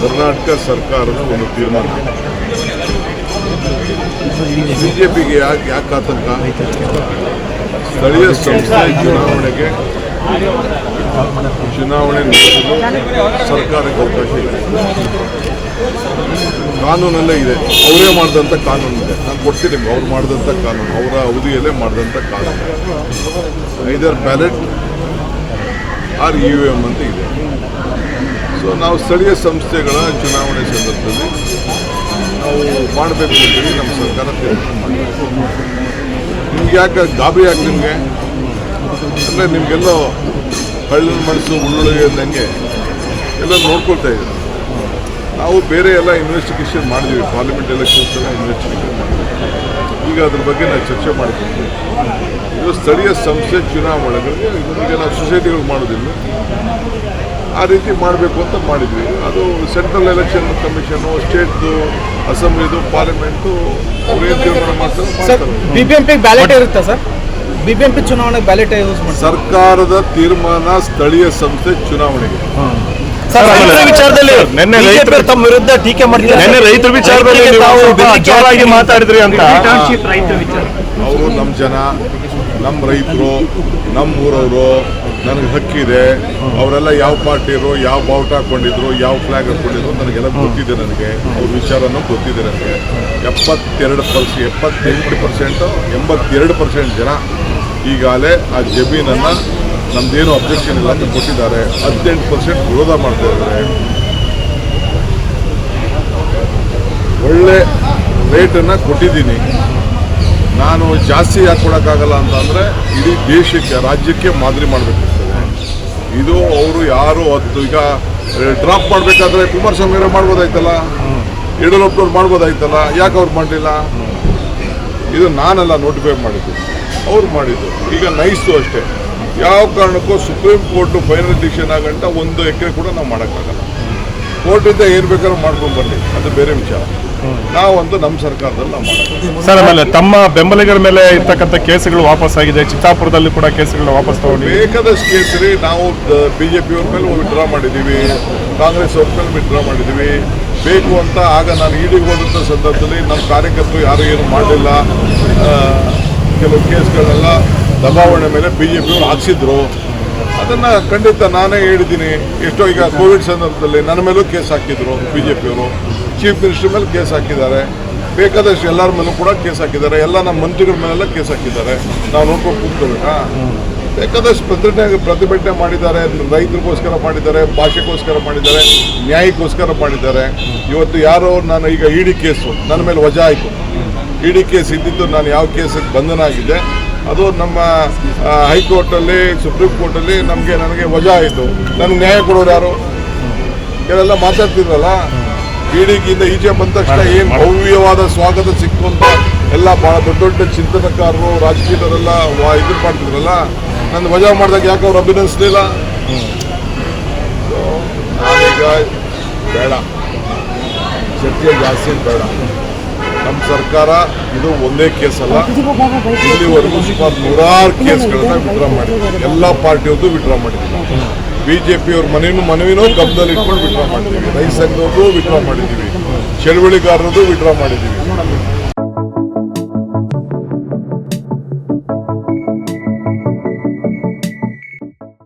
ಕರ್ನಾಟಕ ಸರ್ಕಾರದ ಒಂದು ತೀರ್ಮಾನ. ಬಿಜೆಪಿಗೆ ಯಾಕೆ ಯಾಕೆ ಆತಂಕ? ಸ್ಥಳೀಯ ಸಂಸ್ಥೆ ಚುನಾವಣೆಗೆ ಚುನಾವಣೆ ನಡೆಸಲು ಸರ್ಕಾರಕ್ಕೆ ಅವಕಾಶ ಇದೆ ಕಾನೂನಲ್ಲೇ ಇದೆ. ಅವರೇ ಮಾಡಿದಂಥ ಕಾನೂನು ಇದೆ. ನಾನು ಕೊಡ್ತೀನಿ ಅವ್ರು ಮಾಡಿದಂಥ ಕಾನೂನು. ಅವರ ಅವಧಿಯಲ್ಲೇ ಮಾಡಿದಂಥ ಕಾನೂನು. Either ballot or E V M ಅಂತ ಇದೆ. ಸೊ ನಾವು ಸ್ಥಳೀಯ ಸಂಸ್ಥೆಗಳ ಚುನಾವಣೆ ಸಂದರ್ಭದಲ್ಲಿ ನಾವು ಮಾಡಬೇಕು ಅಂತೇಳಿ ನಮ್ಮ ಸರ್ಕಾರ ತೀರ್ಮಾನ ನಿಮ್ಗೆ ಯಾಕೆ ಗಾಬರಿ ಯಾಕೆ ನಿಮಗೆ? ಅಂದರೆ ನಿಮಗೆಲ್ಲೋ ಹಳ್ಳಿನ ಮನಸ್ಸು ಉಳ್ಳುಳಿಗೆ ಅಂದಂಗೆ ಎಲ್ಲ ನೋಡ್ಕೊಳ್ತಾ ಇದ್ದೀವಿ ನಾವು ಬೇರೆ ಎಲ್ಲ ಇನ್ವೆಸ್ಟಿಗೇಷನ್ ಮಾಡಿದ್ದೀವಿ ಪಾರ್ಲಿಮೆಂಟ್ ಎಲೆಕ್ಷನ್ಸ್ ಎಲ್ಲ ಇನ್ವೆಸ್ಟಿಗೇಷನ್ ಮಾಡಿದ್ವಿ. ಈಗ ಅದ್ರ ಬಗ್ಗೆ ನಾವು ಚರ್ಚೆ ಮಾಡ್ತೀವಿ. ಇದು ಸ್ಥಳೀಯ ಸಂಸ್ಥೆ ಚುನಾವಣೆಗಳಿಗೆ ಬಗ್ಗೆ ನಾವು ಸೊಸೈಟಿಗಳು ಮಾಡೋದಿಲ್ಲ. ಆ ರೀತಿ ಮಾಡಬೇಕು ಅಂತ ಮಾಡಿದ್ವಿ. ಅದು ಸೆಂಟ್ರಲ್ ಎಲೆಕ್ಷನ್ ಕಮಿಷನು ಸ್ಟೇಟ್ದು ಅಸೆಂಬ್ಲಿದು ಪಾರ್ಲಿಮೆಂಟು ಬಿಬಿಎಂಪಿ ಬ್ಯಾಲೆಟ್ ಇರುತ್ತಾ ಸರ್ ಬಿಬಿಎಂಪಿ ಚುನಾವಣೆ ಬ್ಯಾಲೆಟ್ ಯೂಸ್ ಮಾಡಿ ಸರ್ಕಾರದ ತೀರ್ಮಾನ ಸ್ಥಳೀಯ ಸಂಸ್ಥೆ ಚುನಾವಣೆಗೆ. ಸರ್ ಆಮೇಲೆ ರೈತರ ವಿಚಾರದಲ್ಲಿ ನಿನ್ನೆ ರೈತರು ತಮ್ಮ ವಿರುದ್ಧ ಟೀಕೆ ಮಾಡ್ತಿದ್ದಾರೆ ನಿನ್ನೆ ರೈತರ ವಿಚಾರದಲ್ಲಿ ನಾವು ಜೋರಾಗಿ. ಮಾತಾಡಿದ್ರಿ ಅಂತ. ಅವರು ನಮ್ಮ ಜನ ನಮ್ಮ ರೈತರು ನಮ್ಮ ಊರವರು ನನಗೆ ಹಕ್ಕಿದೆ ಅವರೆಲ್ಲ ಯಾವ ಪಾರ್ಟಿರು ಯಾವ ಬಾವುಟ ಹಾಕೊಂಡಿದ್ರು ಯಾವ ಫ್ಲಾಗ್ ಹಾಕೊಂಡಿದ್ರು ನನಗೆಲ್ಲ ಗೊತ್ತಿದೆ ನನಗೆ. ಅವ್ರ ವಿಚಾರನೂ ಗೊತ್ತಿದೆ ನನಗೆ. ಎಪ್ಪತ್ತೆರಡು ಪರ್ಸೆಂಟ್ ಎಪ್ಪತ್ತೆಂಟು ಪರ್ಸೆಂಟು ಎಂಬತ್ತೆರಡು ಪರ್ಸೆಂಟ್ ಜನ ಈಗಾಗಲೇ ಆ ಜಮೀನನ್ನು ನಮ್ದೇನು ಅಬ್ಜೆಕ್ಷನ್ ಇಲ್ಲ ಅಂತ ಕೊಟ್ಟಿದ್ದಾರೆ. ಹದಿನೆಂಟು ಪರ್ಸೆಂಟ್ ವಿರೋಧ ಮಾಡ್ತಾ ಇದ್ದಾರೆ. ಒಳ್ಳೆ ರೇಟನ್ನು ಕೊಟ್ಟಿದ್ದೀನಿ. ನಾನು ಜಾಸ್ತಿ ಯಾಕೆ ಕೊಡೋಕ್ಕಾಗಲ್ಲ ಅಂತ ಅಂದರೆ ಇಡೀ ದೇಶಕ್ಕೆ, ರಾಜ್ಯಕ್ಕೆ ಮಾದರಿ ಮಾಡಬೇಕಿರ್ತದೆ ಇದು ಅವರು ಯಾರು ಹತ್ತು ಈಗ ಡ್ರಾಪ್ ಮಾಡಬೇಕಾದ್ರೆ ಕುಮಾರಸ್ವಾಮಿ ಅವರೇ ಮಾಡ್ಬೋದಾಯ್ತಲ್ಲ? ಯಡಿಯೂರಪ್ಪನವ್ರು ಮಾಡ್ಬೋದಾಯ್ತಲ್ಲ? ಯಾಕೆ ಅವ್ರು ಮಾಡಲಿಲ್ಲ? ಇದು ನಾನೆಲ್ಲ ನೋಟಿಫೈ ಮಾಡಿದ್ದು. ಅವ್ರು ಮಾಡಿದ್ದು. ಈಗ ನೈಸು ಅಷ್ಟೇ. ಯಾವ ಕಾರಣಕ್ಕೂ ಸುಪ್ರೀಂ ಕೋರ್ಟ್ ಫೈನಲ್ ಡಿಸಿಷನ್ ಆಗಂಟ ಒಂದು ಎಕರೆ ಕೂಡ ನಾವು ಮಾಡೋಕ್ಕಾಗಲ್ಲ. ಕೋರ್ಟಿಂದ ಏನು ಬೇಕಾದ್ರೂ ಮಾಡ್ಕೊಂಡು ಬನ್ನಿ. ಅದು ಬೇರೆ ವಿಚಾರ. ನಾವಂತೂ ನಮ್ಮ ಸರ್ಕಾರದಲ್ಲಿ ನಾವು ಮಾಡೋದು. ಸರ್ ಆಮೇಲೆ ತಮ್ಮ ಬೆಂಬಲಿಗರ ಮೇಲೆ ಇರ್ತಕ್ಕಂಥ ಕೇಸುಗಳು ವಾಪಸ್ ಆಗಿದೆ ಚಿತ್ತಾಪುರದಲ್ಲಿ ಕೂಡ ಕೇಸುಗಳು ವಾಪಸ್ ತಗೊಂಡ್ವಿ ಬೇಕಾದಷ್ಟು ಕೇಸರಿ ನಾವು ಬಿ ಜೆ ಪಿಯವ್ರ ಮೇಲೆ ವಿಡ್ರಾ ಮಾಡಿದ್ದೀವಿ ಕಾಂಗ್ರೆಸ್ ಅವ್ರ ಮೇಲೆ ವಿಡ್ರಾ ಮಾಡಿದ್ದೀವಿ ಬೇಕು ಅಂತ ಆಗ ನಾನು ಈಡಿಗೆ ಹೋದಂಥ ಸಂದರ್ಭದಲ್ಲಿ ನಮ್ಮ ಕಾರ್ಯಕರ್ತರು ಯಾರು ಏನು ಮಾಡಲಿಲ್ಲ. ಕೆಲವು ಕೇಸ್ಗಳನ್ನೆಲ್ಲ ದಬಾವಣೆ ಮೇಲೆ ಬಿ ಜೆ ಪಿಯವರು ಹಾಕ್ಸಿದ್ರು. ಅದನ್ನು ಖಂಡಿತ ನಾನೇ ಹೇಳಿದ್ದೀನಿ. ಎಷ್ಟೋ ಈಗ ಕೋವಿಡ್ ಸಂದರ್ಭದಲ್ಲಿ ನನ್ನ ಮೇಲೂ ಕೇಸ್ ಹಾಕಿದ್ರು ಬಿ ಜೆ ಪಿಯವರು ಚೀಫ್ ಮಿನಿಸ್ಟರ್ ಮೇಲೆ ಕೇಸ್ ಹಾಕಿದ್ದಾರೆ. ಬೇಕಾದಷ್ಟು ಎಲ್ಲರ ಮೇಲೂ ಕೂಡ ಕೇಸ್ ಹಾಕಿದ್ದಾರೆ. ಎಲ್ಲ ನಮ್ಮ ಮಂತ್ರಿಗಳ ಮೇಲೆಲ್ಲ ಕೇಸ್ ಹಾಕಿದ್ದಾರೆ. ನಾವು ನೋಡ್ಕೊಂಡು ಕೂತ್ಕೋಬೇಕಾ ಬೇಕಾದಷ್ಟು ಪ್ರತಿಭಟನೆ ಪ್ರತಿಭಟನೆ ಮಾಡಿದ್ದಾರೆ. ರೈತರಿಗೋಸ್ಕರ ಮಾಡಿದ್ದಾರೆ ಭಾಷೆಗೋಸ್ಕರ ಮಾಡಿದ್ದಾರೆ ನ್ಯಾಯಕ್ಕೋಸ್ಕರ ಮಾಡಿದ್ದಾರೆ. ಇವತ್ತು ಯಾರೋ ನಾನು ಈಗ ಇಡಿ ಕೇಸು ನನ್ನ ಮೇಲೆ ವಜಾ ಆಯಿತು. ಇಡಿ ಕೇಸ್ ಇದ್ದಿದ್ದು ನಾನು ಯಾವ ಕೇಸಿಗೆ ಬಂಧನ ಆಗಿದೆ ಅದು ನಮ್ಮ ಹೈಕೋರ್ಟಲ್ಲಿ ಸುಪ್ರೀಂ ಕೋರ್ಟಲ್ಲಿ ನಮಗೆ ನನಗೆ ವಜಾ ಆಯಿತು. ನನಗೆ ನ್ಯಾಯ ಕೊಡೋರು ಯಾರು? ಇವರೆಲ್ಲ ಮಾತಾಡ್ತಿದ್ರಲ್ಲ? ಇಡಿಗಿಂದ ಈಚೆ ಬಂದ ತಕ್ಷಣ ಏನು ಭವ್ಯವಾದ ಸ್ವಾಗತ ಸಿಕ್ಕು ಅಂತ ಎಲ್ಲ ಭಾಳ ದೊಡ್ಡ ದೊಡ್ಡ ಚಿಂತನಕಾರರು ರಾಜಕೀಯದವರೆಲ್ಲ ವಾ- ಇದು ಮಾಡ್ತಿದ್ರಲ್ಲ ನನ್ನ ವಜಾ ಮಾಡಿದಾಗ ಯಾಕೆ ಅವ್ರು ಅಭಿನಯಿಸ್ಲಿಲ್ಲ ನಾನೀಗ ಬೇಡ. ಚರ್ಚೆ ಜಾಸ್ತಿ ಬೇಡ. ನಮ್ಮ ಸರ್ಕಾರ ಇದು ಒಂದೇ ಕೇಸ್ ಅಲ್ಲ ಇಲ್ಲಿವರೆಗೂ ಸುಮಾರು ನೂರಾರು ಕೇಸ್ಗಳನ್ನ ವಿಡ್ರಾ ಮಾಡಿದ್ವಿ. ಎಲ್ಲ ಪಾರ್ಟಿಯವ್ರದ್ದು ವಿಡ್ರಾ ಮಾಡಿದ್ವಿ ಬಿಜೆಪಿ ಅವ್ರ ಮನೆಯೂ ಮನವಿನೂ ಗಬ್ದಲ್ಲಿ ಇಟ್ಕೊಂಡು ವಿಡ್ರಾ ಮಾಡಿದ್ದೀವಿ ರೈತ ಸಂಘದವ್ರದ್ದು ವಿಡ್ರಾ ಮಾಡಿದ್ದೀವಿ ಚಳುವಳಿಗಾರರದ್ದು ವಿಡ್ರಾ ಮಾಡಿದ್ದೀವಿ